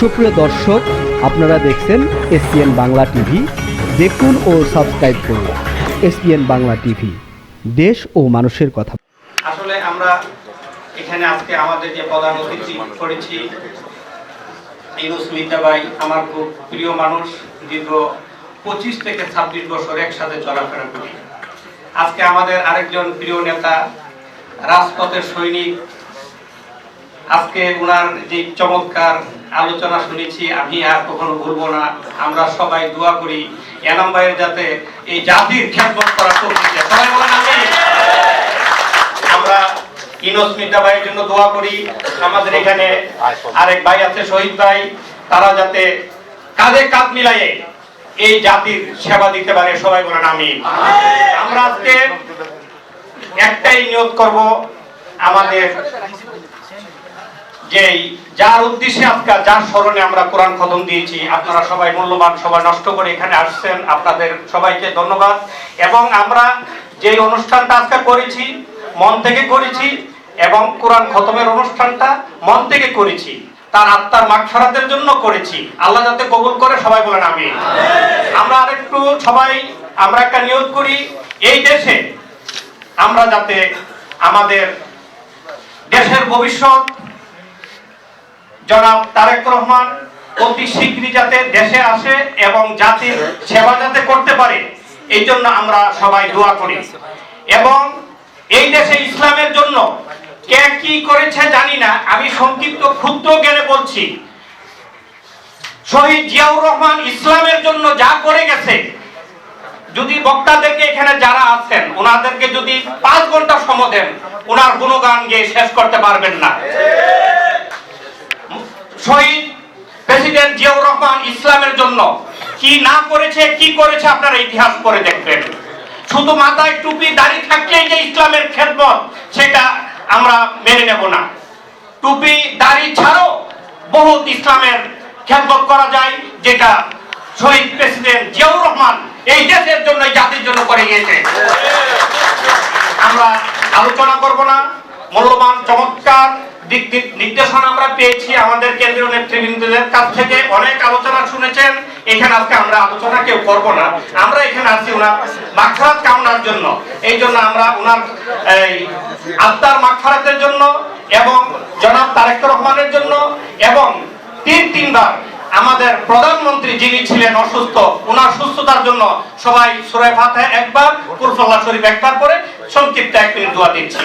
সুপ্রিয় দর্শক, আপনারা দেখছেন এসপিএন বাংলা টিভি। দেখুন ও সাবস্ক্রাইব করুন এসপিএন বাংলা টিভি। দেশ ও মানুষের কথা। আসলে আমরা এখানে আজকে আমাদের যে প্রধান অতিথি করেছি, ইনুস মির্জা ভাই, আমার খুব প্রিয় মানুষ, দীর্ঘ পঁচিশ থেকে ছাব্বিশ বছর একসাথে চলাফেরা করি আজকে আমাদের আরেকজন প্রিয় নেতা, রাজপথের সৈনিক আজকে ওনার যে চমৎকার আলোচনা শুনেছি, আমি আর কখনো ভুলবো না। আমরা সবাই দোয়া করি, এনাম ভাইয়ের যাতে এই জাতির খ্যাতমত করা সবাই বলেন। আমরা ইনোস মির্জা ভাইয়ের জন্য দোয়া করি। আমাদের এখানে আরেক ভাই আছে, শহীদ ভাই। তারা যাতে কাঁধে কাঁধ মিলাইয়ে এই জাতির সেবা দিতে পারে। সবাই বলেন আমি আমরা আজকে একটাই নিয়োগ করব আমাদের যেই, যার উদ্দেশ্যে আজকে যার স্মরণে আমরা কোরআন খতম দিয়েছি, আপনারা সবাই মূল্যবান, সবাই নষ্ট করে এখানে আসছেন, আপনাদের সবাইকে ধন্যবাদ। এবং আমরা যে অনুষ্ঠানটা আজকে করেছি, মন থেকে করেছি, এবং কোরআন খতমের অনুষ্ঠানটা মন থেকে করেছি, তার আত্মার মাগফারাতের জন্য করেছি। আল্লাহ যাতে কবুল করে, সবাই বলেন আমি আমরা আরেকটু সবাই, আমরা একটা নিয়োগ করি, এই দেশে আমরা যাতে আমাদের দেশের ভবিষ্যৎ জনাব তারেক রহমান, অতি শীঘ্রই যাতে দেশে আসে এবং জাতির সেবা যাতে করতে পারে, এই জন্য আমরা সবাই দোয়া করি। এবং এই দেশে ইসলামের জন্য কে কি করেছে জানি না, আমি সংক্ষিপ্ত ক্ষুদ্র জ্ঞানে বলছি। শহীদ জিয়াউর রহমান ইসলামের জন্য যা করে গেছে, যদি বক্তাদেরকে এখানে যারা আছেন, ওনাদেরকে যদি পাঁচ ঘণ্টা সময় দেন, ওনার গুণগান গিয়ে শেষ করতে পারবেন না। শহীদ প্রেসিডেন্ট জিয়াউর রহমান ইসলামের জন্য কি না করেছে, কি করেছে আপনারা ইতিহাস পড়ে দেখবেন। শুধু মাথায় টুপি, দাড়ি থাকলেই যে ইসলামের খেদমত, সেটা আমরা মেনে নেব না। টুপি, দাড়ি ছাড়াও বহুত ইসলামের খেদমত করা যায়, যেটা শহীদ প্রেসিডেন্ট জিয়াউর রহমান এই দেশের জন্য জাতির জন্য করে গিয়েছে। আমরা আলোচনা করব না, মূল্যবান চমৎকার নির্দেশনা আমরা পেয়েছি আমাদের কেন্দ্রীয় নেতৃবৃন্দদের কাছ থেকে। অনেক আলোচনা শুনেছেন। এখানে আজকে আমরা আলোচনা কেউ করব না। আমরা এখানে আছি ওনার মাগফারাত কামনার জন্য। এই জন্য আমরা ওনার এই আত্মার মাগফারাতের জন্য এবং জনাব তারেক রহমানের জন্য এবং তিন তিনবার আমাদের প্রধানমন্ত্রী যিনি ছিলেন অসুস্থ, ওনার সুস্থতার জন্য সবাই সুরায় ফাতে একবার, কুরফল্লাহ শরীফ একবার করে সংক্ষিপ্ত এক মিনিট দোয়া দিচ্ছি।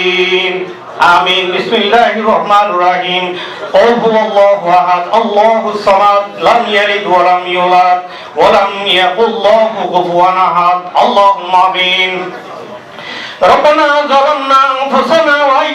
آمين بسم الله الرحمن الرحيم قل هو الله أحد الله الصمد لم يلد ولم يولد ولم يكن له كفوا أحد اللهم آمين ربنا ظلمنا أنفسنا وإن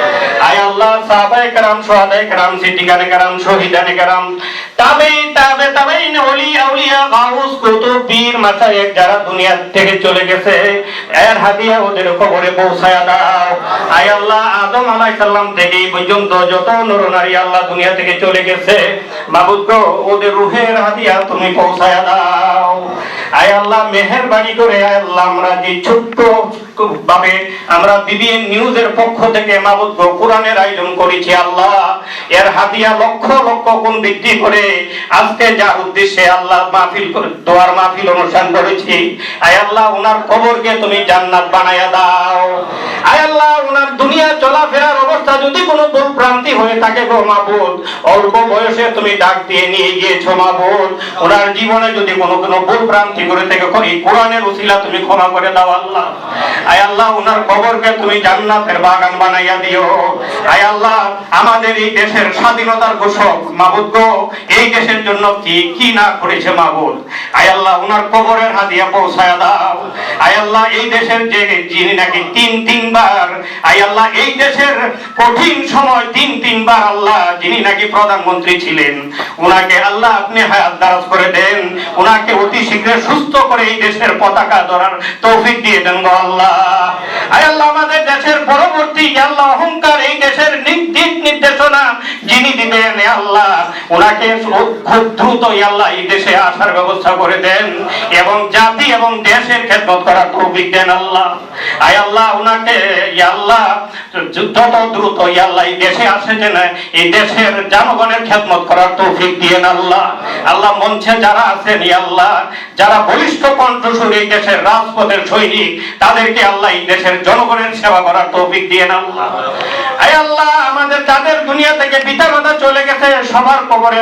আল্লাহ সাহাবায়ে কেরাম সোহাদায়ে কেরাম, সিদ্দিকানে কেরাম, শহীদানে কেরাম তাবে তাবে, তাবেইন ওলি আউলিয়া, গাউস, কুতুব, পীর মাশায়েখ যারা দুনিয়া থেকে চলে গেছে, এর হাদিয়া ওদের কবরে পৌঁছায়া দাও। আয় আল্লাহ, আদম আলাইহিস সালাম থেকে পর্যন্ত যত নর নারী আল্লাহ দুনিয়া থেকে চলে গেছে, মাবুদ গো, ওদের রুহের হাদিয়া তুমি পৌঁছায়া দাও। আয় আল্লাহ করে, আয় আল্লাহ, আমরা যে ছোট্ট ভাবে আমরা বিবিএন পক্ষ থেকে কোরআনের আয়োজন করেছি, আল্লাহ, এর লক্ষ লক্ষ গুণ বৃদ্ধি করে আজকে যা উদ্দেশ্যে আল্লাহ মাহফিল দোয়ার মাহফিল অনুষ্ঠান করেছি, আয় আল্লাহ, ওনার কবরকে তুমি জান্নাত বানায়া দাও, আয় আল্লাহ, ওনার দুনিয়া চলাফেরার কোনো ভ্রান্তি হয়ে থাকে গো মাবুদ। অল্প বয়সে তুমি ডাক দিয়ে নিয়ে গিয়েছো মাবুদ। ওনার জীবনে যদি কোনো কোনো ভুল ভ্রান্তি করে থেকে এই কোরআনের উসিলা তুমি ক্ষমা করে দাও আল্লাহ। আয় আল্লাহ, ওনার কবরকে তুমি জান্নাতের বাগান বানাইয়া দিও। আয় আল্লাহ, আমাদের এই দেশের স্বাধীনতার ঘোষক মাবুদ গো, এই দেশের জন্য কি কি না করেছে মাবুদ? আয় আল্লাহ, ওনার কবরের হাদিয়া পৌঁছায় দাও। আল্লাহ এই দেশের যে যিনি নাকি তিন তিনবার আল্লাহ এই দেশের কঠিন সময় তিন তিনবার আল্লাহ যিনি নাকি প্রধানমন্ত্রী ছিলেন ওনাকে আল্লাহ আপনি হায়াত দারাজ করে দেন ওনাকে অতি শীঘ্র সুস্থ করে এই দেশের পতাকা ধরার তৌফিক দিয়ে দেন আল্লাহ। আল্লাহ আমাদের দেশের পরবর্তী আল্লাহ অহংকার এই দেশের যিনি দিবেন আল্লাহ ওনাকে খুব- দ্রুত আল্লাহ, এই দেশে আসার ব্যবস্থা করে দেন এবং জাতি এবং দেশের খেদমত করা খুব দেন আল্লাহ। আয় আল্লাহ ওনাকে আল্লাহ যত দ্রুত দেশে আসে এই দেশের জনগণের খেদমত করার তৌফিক দিয়েন আল্লাহ। আল্লাহ মঞ্চে যারা আছেন আল্লাহ, যারা বলিষ্ঠ কণ্ঠস্বর এই দেশের রাজপথের সৈনিক, তাদেরকে আল্লাহ এই দেশের জনগণের সেবা করার তৌফিক দিয়েন আল্লাহ। আল্লাহ, আমাদের যাদের দুনিয়া থেকে পিতা মাতা চলে গেছে, সবার কবরে